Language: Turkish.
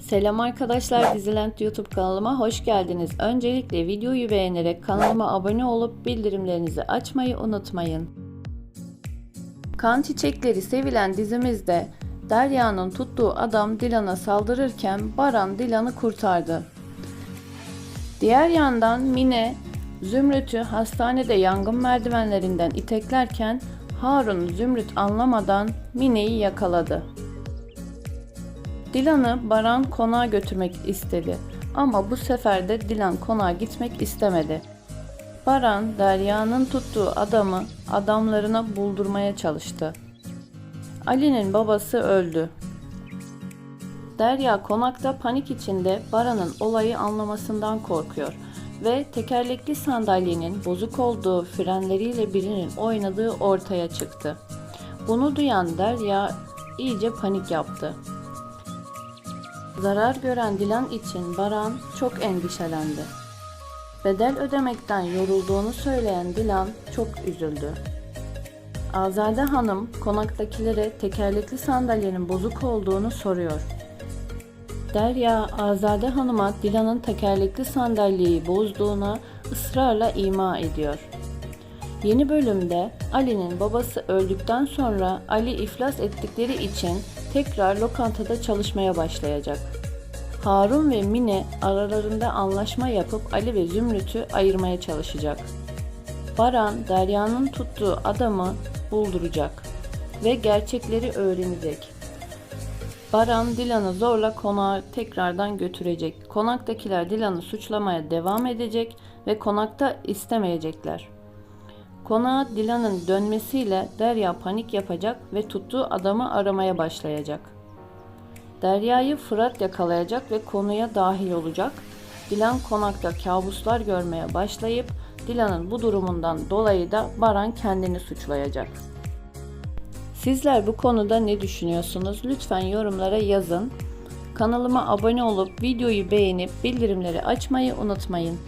Selam arkadaşlar Diziland YouTube kanalıma hoş geldiniz. Öncelikle videoyu beğenerek kanalıma abone olup bildirimlerinizi açmayı unutmayın. Kan Çiçekleri sevilen dizimizde Derya'nın tuttuğu adam Dilan'a saldırırken Baran Dilan'ı kurtardı. Diğer yandan Mine Zümrüt'ü hastanede yangın merdivenlerinden iteklerken Harun Zümrüt anlamadan Mine'yi yakaladı. Dilan'ı Baran konağa götürmek istedi ama bu sefer de Dilan konağa gitmek istemedi. Baran Derya'nın tuttuğu adamı adamlarına buldurmaya çalıştı. Ali'nin babası öldü. Derya konakta panik içinde Baran'ın olayı anlamasından korkuyor ve tekerlekli sandalyenin bozuk olduğu frenleriyle birinin oynadığı ortaya çıktı. Bunu duyan Derya iyice panik yaptı. Zarar gören Dilan için Baran çok endişelendi. Bedel ödemekten yorulduğunu söyleyen Dilan çok üzüldü. Azade Hanım konaktakilere tekerlekli sandalyenin bozuk olduğunu soruyor. Derya Azade Hanım'a Dilan'ın tekerlekli sandalyeyi bozduğuna ısrarla ima ediyor. Yeni bölümde Ali'nin babası öldükten sonra Ali iflas ettikleri için tekrar lokantada çalışmaya başlayacak. Harun ve Mine aralarında anlaşma yapıp Ali ve Zümrüt'ü ayırmaya çalışacak. Baran Derya'nın tuttuğu adamı bulduracak ve gerçekleri öğrenecek. Baran Dilan'ı zorla konağa tekrardan götürecek. Konaktakiler Dilan'ı suçlamaya devam edecek ve konakta istemeyecekler. Konağa Dilan'ın dönmesiyle Derya panik yapacak ve tuttuğu adamı aramaya başlayacak. Derya'yı Fırat yakalayacak ve konuya dahil olacak. Dilan konakta kabuslar görmeye başlayıp Dilan'ın bu durumundan dolayı da Baran kendini suçlayacak. Sizler bu konuda ne düşünüyorsunuz? Lütfen yorumlara yazın. Kanalıma abone olup videoyu beğenip bildirimleri açmayı unutmayın.